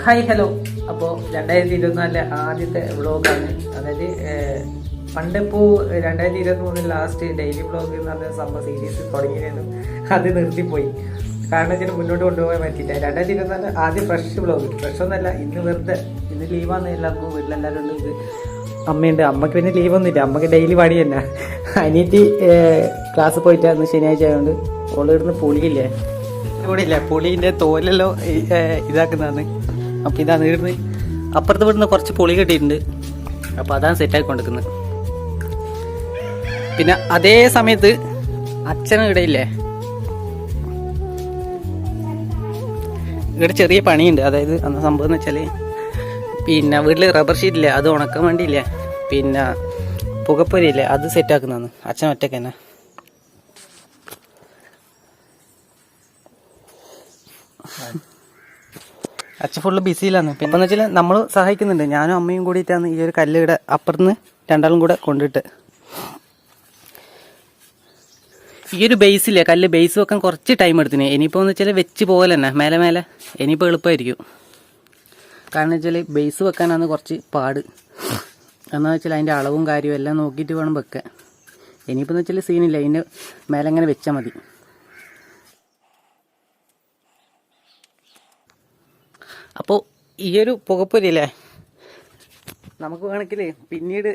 Hi hello അപ്പോൾ രണ്ടായിരത്തി ഇരുപത്തിനാലിലെ ആദ്യത്തെ വ്ളോഗാണ് അതായത് പണ്ടിപ്പോൾ രണ്ടായിരത്തി ഇരുപത്തി മൂന്നിൽ ലാസ്റ്റ് ഡെയിലി വ്ളോഗ് എന്ന് പറഞ്ഞ സംഭവം സീരീസ് തുടങ്ങിയിരുന്നു. അത് നിർത്തിപ്പോയി. കാരണം വെച്ചാൽ മുന്നോട്ട് കൊണ്ടുപോകാൻ പറ്റിയില്ല. രണ്ടായിരത്തി ഇരുപത്തിനാല് ആദ്യം ഫ്രഷ് വ്ളോഗ് ഫ്രഷ് ഒന്നല്ല ഇന്ന് വെറുതെ ഇന്ന് ലീവാന്ന് എല്ലാവർക്കും വീട്ടിലെല്ലാവരും ഉണ്ട്. ഇത് അമ്മയുണ്ട്. അമ്മയ്ക്ക് പിന്നെ ലീവൊന്നുമില്ല അമ്മയ്ക്ക് ഡെയിലി പണി തന്നെ. അനിയത്തി ക്ലാസ് പോയിട്ടായിരുന്നു ശനിയാഴ്ച ആയതുകൊണ്ട് ഓളിടുന്ന് പുളിയില്ലേ? ഇവിടെ ഇല്ലേ പുളിന്റെ തോലെല്ലോ ഇതാക്കുന്നതാണ്. അപ്പൊ ഇതാ ഇടുന്നത് അപ്പുറത്ത് ഇവിടുന്ന് കുറച്ച് പൊളി കിട്ടിയിട്ടുണ്ട്. അപ്പൊ അതാണ് സെറ്റാക്കി കൊണ്ടിരിക്കുന്നത് പിന്നെ അതേ സമയത്ത് അച്ഛനും ഇടയില്ലേ ഇവിടെ ചെറിയ പണിയുണ്ട്. അതായത് അന്ന് സംഭവം എന്ന് വെച്ചാൽ പിന്നെ വീട്ടിൽ റബ്ബർ ഷീറ്റില്ലേ അത് ഉണക്കാൻ വേണ്ടിയില്ലേ? പിന്നെ പുകപ്പൊരിയില്ലേ അത് സെറ്റാക്കുന്നതാണ് അച്ഛൻ ഒറ്റയ്ക്ക് തന്നെ. അച്ഛൻ ഫുള്ള് ബിസിയിലാണ് പിന്നെ എന്ന് വെച്ചാൽ നമ്മൾ സഹായിക്കുന്നുണ്ട്. ഞാനും അമ്മയും കൂടിയിട്ടാണ് ഈ ഒരു കല്ല് ഇവിടെ അപ്പുറത്ത് രണ്ടാളും കൂടെ കൊണ്ടിട്ട്. ഈ ഒരു ബേസില്ലേ കല്ല് ബേസ് വെക്കാൻ കുറച്ച് ടൈം എടുത്തിന്. ഇനിയിപ്പോൾ എന്ന് വെച്ചാൽ വെച്ച് പോലെ മേലെ മേലെ. ഇനിയിപ്പോൾ എളുപ്പമായിരിക്കും കാരണം വെച്ചാൽ ബേസ് വെക്കാനാണ് കുറച്ച് പാട്. എന്ന് വെച്ചാൽ അതിന്റെ അളവും കാര്യവും എല്ലാം നോക്കിയിട്ട് വേണം വെക്കാൻ. ഇനിയിപ്പോൾ എന്ന് വെച്ചാൽ സീനില്ല അതിന്റെ മേലെ ഇങ്ങനെ വെച്ചാൽ മതി. അപ്പോൾ ഈ ഒരു പുകപ്പൊരില്ലേ നമുക്ക് വേണമെങ്കിൽ പിന്നീട്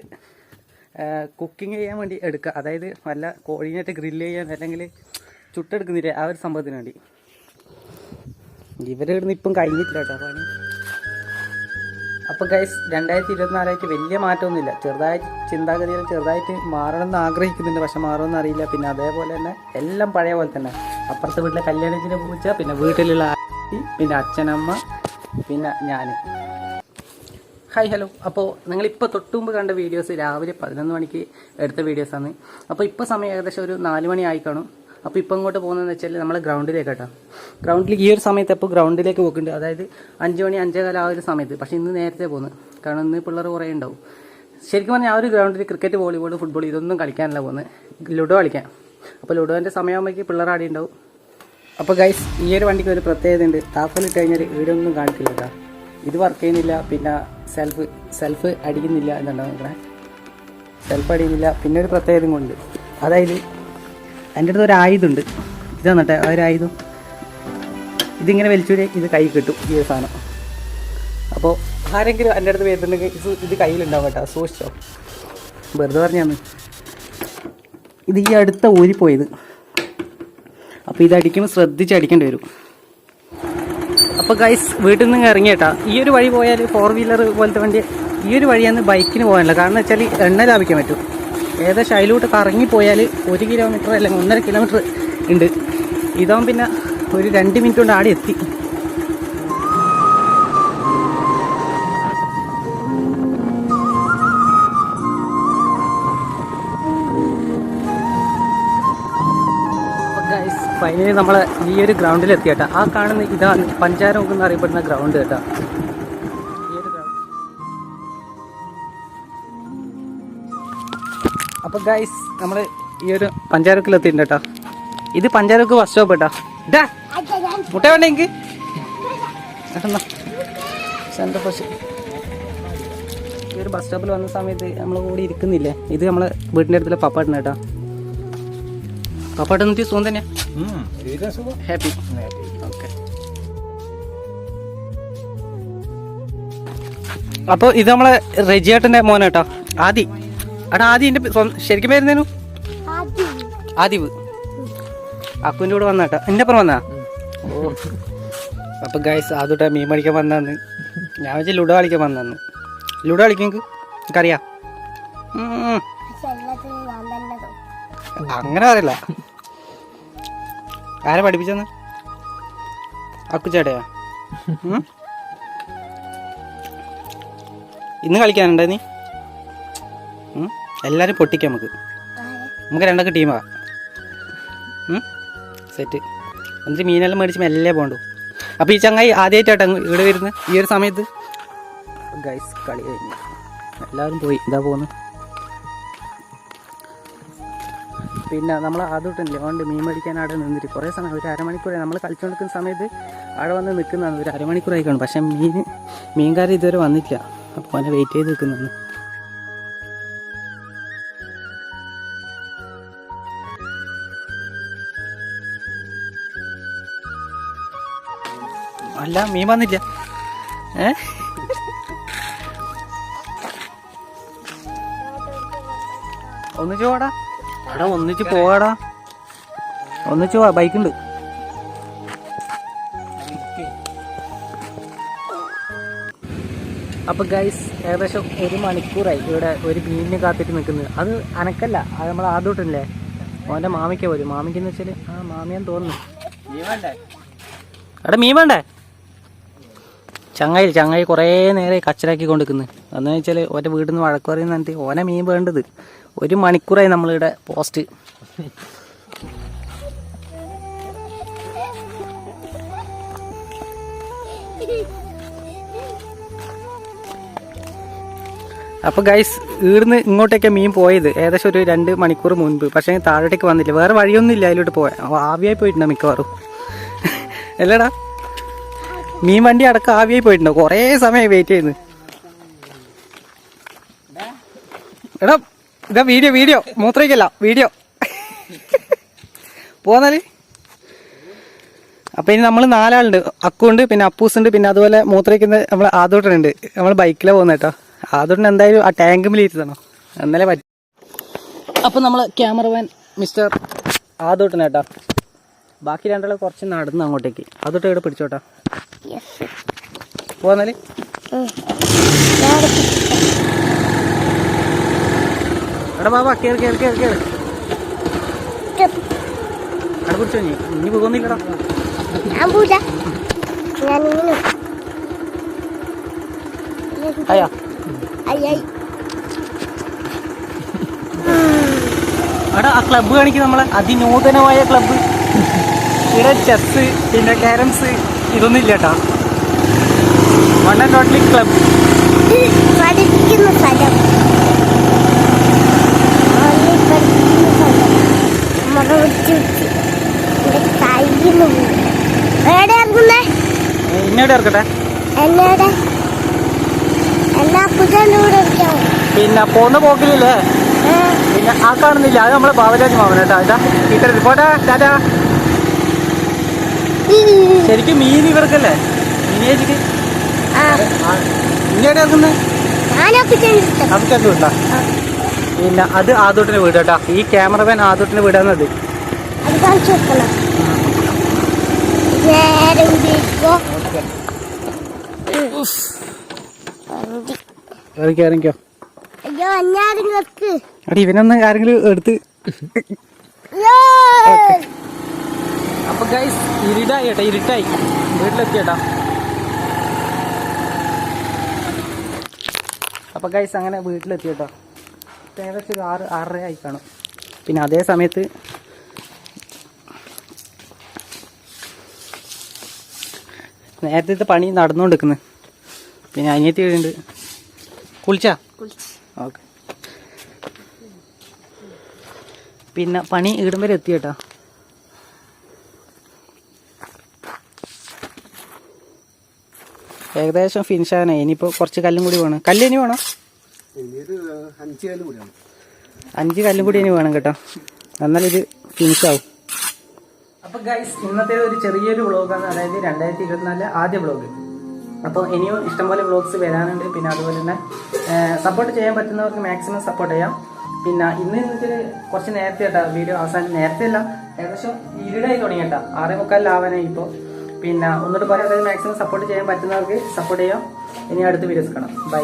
കുക്കിംഗ് ചെയ്യാൻ വേണ്ടി എടുക്കുക അതായത് വല്ല കോഴീനായിട്ട് ഗ്രില്ല് ചെയ്യാൻ അല്ലെങ്കിൽ ചുട്ടെടുക്കുന്നില്ലേ ആ ഒരു സംഭവത്തിന് വേണ്ടി. ഇവർ ഇവിടുന്ന് ഇപ്പം കഴിഞ്ഞിട്ടില്ല കേട്ടോ പണി. അപ്പോൾ ഗൈസ് രണ്ടായിരത്തി ഇരുപത്തിനാലായിട്ട് വലിയ മാറ്റമൊന്നുമില്ല. ചെറുതായി ചിന്താഗതിയിൽ ചെറുതായിട്ട് മാറണമെന്ന് ആഗ്രഹിക്കുന്നുണ്ട്. പക്ഷെ മാറുമെന്ന് അറിയില്ല. പിന്നെ അതേപോലെ തന്നെ എല്ലാം പഴയ പോലെ തന്നെ. അപ്പുറത്തെ വീട്ടിലെ കല്യാണത്തിന് പൂച്ച പിന്നെ വീട്ടിലുള്ള പിന്നെ അച്ഛനമ്മ പിന്നെ ഞാൻ ഹായ് ഹലോ അപ്പോൾ നിങ്ങളിപ്പോൾ തൊട്ടുമുമ്പ് കണ്ട വീഡിയോസ് രാവിലെ പതിനൊന്ന് മണിക്ക് എടുത്ത വീഡിയോസാണ് അപ്പോൾ ഇപ്പോൾ സമയം ഏകദേശം ഒരു നാല് മണി ആയി കാണും. അപ്പോൾ ഇപ്പോൾ ഇങ്ങോട്ട് പോകുന്നതെന്ന് വെച്ചാൽ നമ്മൾ ഗ്രൗണ്ടിലേക്ക് കേട്ടോ. ഗ്രൗണ്ടിൽ ഈ ഒരു സമയത്ത് അപ്പോൾ ഗ്രൗണ്ടിലേക്ക് പോക്കുന്നുണ്ട് അതായത് അഞ്ച് മണി അഞ്ചേകാലം ആ ഒരു സമയത്ത്. പക്ഷേ ഇന്ന് നേരത്തെ പോകുന്നത്. കാരണം ഇന്ന് പിള്ളേർ കുറേ ഉണ്ടാവും. ശരിക്കും പറഞ്ഞാൽ ആ ഒരു ഗ്രൗണ്ടിൽ ക്രിക്കറ്റ് വോളിബോൾ ഫുട്ബോൾ ഇതൊന്നും കളിക്കാനല്ല പോകുന്നത്. ലുഡോ കളിക്കാൻ. അപ്പോൾ ലുഡോന്റെ സമയമാകുമ്പോഴേക്ക് പിള്ളേർ ആടി ഉണ്ടാവും. അപ്പോൾ ഗൈസ് ഈ ഒരു വണ്ടിക്ക് ഒരു പ്രത്യേകത ഉണ്ട്. താക്കോലിട്ട് കഴിഞ്ഞാൽ ഇവിടെ ഒന്നും കാണിക്കില്ല കേട്ടോ ഇത് വർക്ക് ചെയ്യുന്നില്ല പിന്നെ സെൽഫ് സെൽഫ് അടിക്കുന്നില്ല എന്നുണ്ടോ നോക്കണേ സെൽഫ് അടിക്കുന്നില്ല പിന്നെ ഒരു പ്രത്യേകത കൊണ്ട് അതായത് എന്റെ അടുത്ത് ഒരു ആയുധമുണ്ട്. ഇതാണ് ആ ഒരു ആയുധം. ഇതിങ്ങനെ വലിച്ചൂടി ഇത് കൈ കിട്ടും ഈ ഒരു സാധനം. അപ്പോൾ ആരെങ്കിലും എന്റെ അടുത്ത് വരുന്നുണ്ടെങ്കിൽ ഇത് ഇത് കയ്യിലുണ്ടാവും കേട്ടോ സൂക്ഷിച്ചോ. വെറുതെ പറഞ്ഞാന്ന് ഇത് ഈ അടുത്ത ഊരിപ്പോയത്. അപ്പോൾ ഇത് അടിക്കുമ്പോൾ ശ്രദ്ധിച്ച് അടിക്കേണ്ടി വരും. അപ്പോൾ ഗൈസ് വീട്ടിൽ നിന്ന് ഇറങ്ങി കേട്ടാ. ഈ ഒരു വഴി പോയാൽ ഫോർ വീലർ പോലത്തെ വണ്ടി ഈ ഒരു വഴിയാണ് ബൈക്കിന് പോകാനുള്ളത്. കാരണം വെച്ചാൽ എണ്ണ ലാഭിക്കാൻ പറ്റും. ഏകദേശം അതിലോട്ട് കറങ്ങി പോയാൽ ഒരു കിലോമീറ്റർ അല്ലെങ്കിൽ ഒന്നര കിലോമീറ്റർ ഉണ്ട്. ഇതാവും പിന്നെ ഒരു രണ്ട് മിനിറ്റ് കൊണ്ട് ആടെ എത്തി. ഫൈനലി നമ്മൾ ഈ ഒരു ഗ്രൗണ്ടിൽ എത്തി കേട്ടോ ആ കാണുന്ന ഇതാണ് പഞ്ചാരമുക്ക് എന്ന് അറിയപ്പെടുന്ന ഗ്രൗണ്ട് കേട്ടോ. അപ്പോൾ ഗൈസ് നമ്മൾ ഈ ഒരു പഞ്ചാരക്കിൽ എത്തിയിട്ടുണ്ട് കേട്ടോ ഇത് പഞ്ചാരക്ക് ബസ് സ്റ്റോപ്പ് കേട്ടോ. മുട്ട വേണ്ട എനിക്ക്? സെൻട്രൽ ബസ് ഈ ഒരു ബസ് സ്റ്റോപ്പിൽ വന്ന സമയത്ത് നമ്മൾ കൂടി ഇരിക്കുന്നില്ലേ? ഇത് നമ്മളെ വീടിന്റെ അടുത്തുള്ള പപ്പാട്ടുണ്ട് കേട്ടോ പപ്പാട്ട് എന്നിട്ട് സുഖം തന്നെയാ. ഹാപ്പി ഓക്കെ അപ്പോൾ ഇത് നമ്മളെ റെജിയേട്ടന്റെ മോനെ കേട്ടോ ആദി. എടാ ആദി എന്റെ ശരിക്കും പേരുന്നേനു ആദിവ്. അക്കുവിന്റെ കൂടെ വന്ന കേട്ടോ. എന്റെ അപ്പുറം വന്നാ? ഓ. അപ്പോൾ ഗൈസ് ആദ്യമായിട്ട് മീൻ പഠിക്കാൻ വന്നാന്ന്. ഞാൻ വെച്ചാൽ ലുഡോ കളിക്കാൻ വന്നാന്ന്. ലുഡോ കളിക്കും എനിക്ക് എനിക്കറിയാം. അങ്ങനെ പറയില്ല. ആരെ പഠിപ്പിച്ചെന്ന്? അക്കുച്ചേട്ടയാ? ഇന്ന് കളിക്കാനുണ്ടോ നീ? എല്ലാവരും എല്ലാരും പൊട്ടിക്കാം നമുക്ക്. നമുക്ക് രണ്ടൊക്കെ ടീമാ സെറ്റ് എന്നിട്ട് മീനെല്ലാം മേടിച്ച് മെല്ലെ പോകണ്ടു അപ്പോൾ ഈ ചങ്ങായി ആദ്യമായിട്ടാട്ടോ ഇവിടെ വരുന്നത് ഈ ഒരു സമയത്ത്. ഗൈസ് കളി കഴിഞ്ഞു. എല്ലാവരും പോയി. ഇതാ പോകുന്നു പിന്നെ നമ്മൾ ആദ്യമായിട്ടല്ലേ അതുകൊണ്ട് മീൻ മേടിക്കാൻ അവിടെ നിന്നിട്ട് കുറേ സമയം ഒരു അരമണിക്കൂറായി നമ്മൾ കളിച്ചുകൊണ്ടിരിക്കുന്ന സമയത്ത് അവിടെ വന്ന് നിൽക്കുന്നതാണ് ഒരു അരമണിക്കൂറായി കാണും പക്ഷേ മീൻ മീൻകാർ ഇതുവരെ വന്നിട്ടില്ല അപ്പോൾ അവനെ വെയിറ്റ് ചെയ്ത് നിൽക്കുന്നതാണ് അല്ല മീൻ വന്നില്ല. ഏ? ഒന്ന് പോടാ എടാ ഒന്നിച്ച് പോവാടാ. ഒന്നിച്ച് പോവാ ബൈക്കുണ്ട്. അപ്പൊ ഗൈസ് ഏകദേശം ഒരു മണിക്കൂറായി ഇവിടെ ഒരു മീനിന് കാത്തിട്ട് നിൽക്കുന്നത് അത് അനക്കല്ല അത് നമ്മൾ ആദ്യമിട്ടില്ലേ ഓന്റെ മാമിക്ക വരും മാമിക്കെന്ന് വെച്ചാൽ ആ മാമിയാൻ തോന്നുന്നു. എടാ മീൻ വേണ്ടേ? ചങ്ങായി ചങ്ങായി കുറേ നേരെ കച്ചറാക്കി കൊണ്ടിരിക്കുന്നത് അന്ന് വെച്ചാൽ ഓന്റെ വീട്ടിൽ നിന്ന് വഴക്ക് പറയുന്ന ഓനെ മീൻ വേണ്ടത്. ഒരു മണിക്കൂറായി നമ്മളിവിടെ പോസ്റ്റ്. അപ്പോൾ ഗൈസ് ഈർന്ന് ഇങ്ങോട്ടേക്ക് മീൻ പോയത്. ഏകദേശം ഒരു രണ്ട് മണിക്കൂർ മുൻപ്. പക്ഷേ താഴോട്ടേക്ക് വന്നില്ല. വേറെ വഴിയൊന്നും ഇല്ല അതിലോട്ട് പോയാൽ ആവിയായി പോയിട്ടുണ്ട് മിക്കവാറും. അല്ലടാ. മീൻ വണ്ടി അടക്കം ആവിയായി പോയിട്ടുണ്ടോ. കുറേ സമയം വെയിറ്റ് ചെയ്യുന്നു. എടാ ഇതാ വീഡിയോ വീഡിയോ മൂത്രയ്ക്കല്ല വീഡിയോ പോന്നാൽ? അപ്പൊ ഇനി നമ്മൾ നാലാളുണ്ട്. അക്കുണ്ട് പിന്നെ അപ്പൂസുണ്ട് പിന്നെ അതുപോലെ മൂത്രയ്ക്കുന്ന നമ്മൾ ആദോട്ടനുണ്ട്. നമ്മൾ ബൈക്കിലെ പോകുന്ന കേട്ടോ ആദോട്ടൻ എന്തായാലും ആ ടാങ്ക് ഇരുത്തണോ എന്നാലേ പറ്റും അപ്പൊ നമ്മൾ ക്യാമറമാൻ മിസ്റ്റർ ആദോട്ടൻ കേട്ടോ ബാക്കി രണ്ടാളെ കുറച്ച് നടന്നു അങ്ങോട്ടേക്ക്. അതോട്ട് ഇവിടെ പിടിച്ചോട്ടാ? പോന്നാൽ? എടാ ബാബാ കേറി കേറി കേറി കേറി. അവിടെ പിടിച്ചോ നീ ഇനി പോകുന്നില്ലടാ. അയ്യാ എടാ ആ ക്ലബ്ബ് കാണിക്കും നമ്മളെ. അതിനൂതനമായ ക്ലബ്ബ് ഇവിടെ ചെസ് പിന്നെ ക്യാരംസ് ഇതൊന്നും ഇല്ല കേട്ടാ വൺ ആൻഡ് ഓൺലി ക്ലബ്ബ് പഠിക്കുന്ന സ്ഥലം ഓൺലി പഠിക്കുന്ന സ്ഥലം മുഖ വെച്ച് വെച്ച് എന്റെ കയ്യിൽ നിന്ന് പോകും എന്നോടെ? പിന്നെ പോന്ന പോക്കിലില്ലേ? പിന്നെ ആ കാണുന്നില്ല. അത് നമ്മളെ ബാബരാജ് മാമൻ കേട്ടാ. ഇതാ ഇത്ര പോട്ടെ ടാറ്റാ. ശരിക്കും മീൻ ഇവർക്കല്ലേ? മീനേജിക്ക് ഇന്നോട് പിന്നെ അത് ആദോട്ടിന്റെ വീട് കേട്ടാ. ഈ ക്യാമറമാൻ ആദോട്ടിന്റെ വീടാന്നത് നേരെ ഇറങ്ങിക്കോ അയ്യോ അടി ഇവനൊന്ന് ആരെങ്കിലും എടുത്ത്. അപ്പൊ ഗൈസ് ഇരുട്ടായി കേട്ടോ ഇരുട്ടായി. വീട്ടിലെത്തിയേട്ടാ. അപ്പൊ ഗൈസ് അങ്ങനെ വീട്ടിലെത്തിയേട്ടോ. ഏകദേശം ഒരു ആറ് ആറര ആയി കാണും. പിന്നെ അതേ സമയത്ത് നേരത്തെ പണി നടന്നുകൊണ്ടിരിക്കുന്നു. പിന്നെ അനിയത്തി വീടുണ്ട് കുളിച്ചാ? ഓക്കെ. പിന്നെ പണി ഇവിടം വരെ എത്തി കേട്ടോ. ഏകദേശം ഫിനിഷ് ആകാനായി ഇനിയിപ്പോൾ കുറച്ച് കല്ലും കൂടി വേണം. കല്ല് ഇനി വേണം? അഞ്ച് കല്ലും കൂടി ഇനി വേണം കേട്ടോ. എന്നാൽ ഇത് ഫിനിഷ് ആവും. അപ്പോൾ ഗൈസ് ഇന്നത്തെ ഒരു ചെറിയൊരു വ്ളോഗാണ് അതായത് രണ്ടായിരത്തി ഇരുപത്തിനാല് ആദ്യ വ്ളോഗ് അപ്പോൾ ഇനിയും ഇഷ്ടംപോലെ വ്ളോഗ്സ് വരാനുണ്ട്. പിന്നെ അതുപോലെ തന്നെ സപ്പോർട്ട് ചെയ്യാൻ പറ്റുന്നവർക്ക് മാക്സിമം സപ്പോർട്ട് ചെയ്യാം. പിന്നെ ഇന്ന് വെച്ചാൽ കുറച്ച് നേരത്തെ കേട്ടോ വീഡിയോ അവസാനം നേരത്തെ അല്ല ഏകദേശം ഇരുടായി തുടങ്ങി കേട്ടോ. ആറേ മുക്കാലിലാവാനായി ഇപ്പോൾ പിന്നെ ഒന്നുകൂടി പറയാൻ മാക്സിമം സപ്പോർട്ട് ചെയ്യാൻ പറ്റുന്നവർക്ക് സപ്പോർട്ട് ചെയ്യാം. ഇനി അടുത്ത വീഡിയോസ് കാണാം. ബൈ